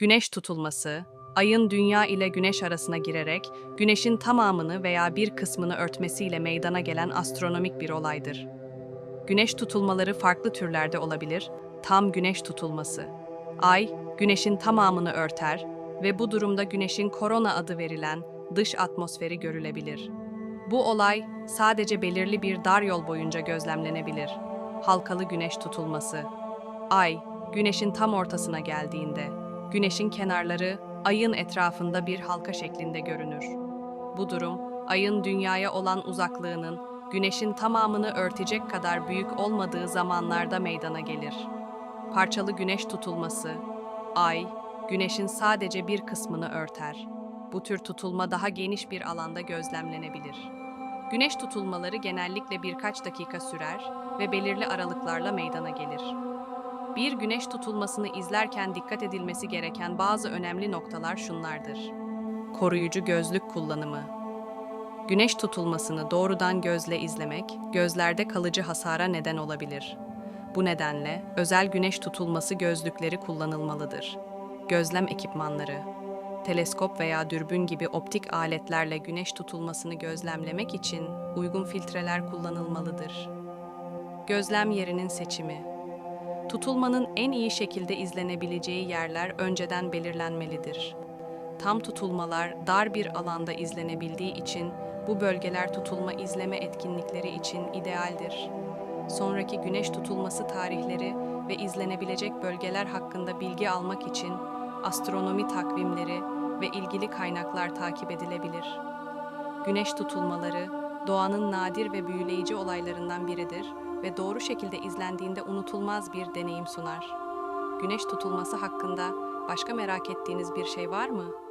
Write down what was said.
Güneş tutulması, ayın dünya ile güneş arasına girerek güneşin tamamını veya bir kısmını örtmesiyle meydana gelen astronomik bir olaydır. Güneş tutulmaları farklı türlerde olabilir. Tam güneş tutulması. Ay, güneşin tamamını örter ve bu durumda güneşin korona adı verilen dış atmosferi görülebilir. Bu olay sadece belirli bir dar yol boyunca gözlemlenebilir. Halkalı güneş tutulması. Ay, güneşin tam ortasına geldiğinde, güneşin kenarları ayın etrafında bir halka şeklinde görünür. Bu durum, ayın dünyaya olan uzaklığının güneşin tamamını örtecek kadar büyük olmadığı zamanlarda meydana gelir. Parçalı güneş tutulması, ay, güneşin sadece bir kısmını örter. Bu tür tutulma daha geniş bir alanda gözlemlenebilir. Güneş tutulmaları genellikle birkaç dakika sürer ve belirli aralıklarla meydana gelir. Bir güneş tutulmasını izlerken dikkat edilmesi gereken bazı önemli noktalar şunlardır. Koruyucu gözlük kullanımı. Güneş tutulmasını doğrudan gözle izlemek, gözlerde kalıcı hasara neden olabilir. Bu nedenle özel güneş tutulması gözlükleri kullanılmalıdır. Gözlem ekipmanları. Teleskop veya dürbün gibi optik aletlerle güneş tutulmasını gözlemlemek için uygun filtreler kullanılmalıdır. Gözlem yerinin seçimi. Tutulmanın en iyi şekilde izlenebileceği yerler önceden belirlenmelidir. Tam tutulmalar dar bir alanda izlenebildiği için bu bölgeler tutulma izleme etkinlikleri için idealdir. Sonraki güneş tutulması tarihleri ve izlenebilecek bölgeler hakkında bilgi almak için astronomi takvimleri ve ilgili kaynaklar takip edilebilir. Güneş tutulmaları doğanın nadir ve büyüleyici olaylarından biridir ve doğru şekilde izlendiğinde unutulmaz bir deneyim sunar. Güneş tutulması hakkında başka merak ettiğiniz bir şey var mı?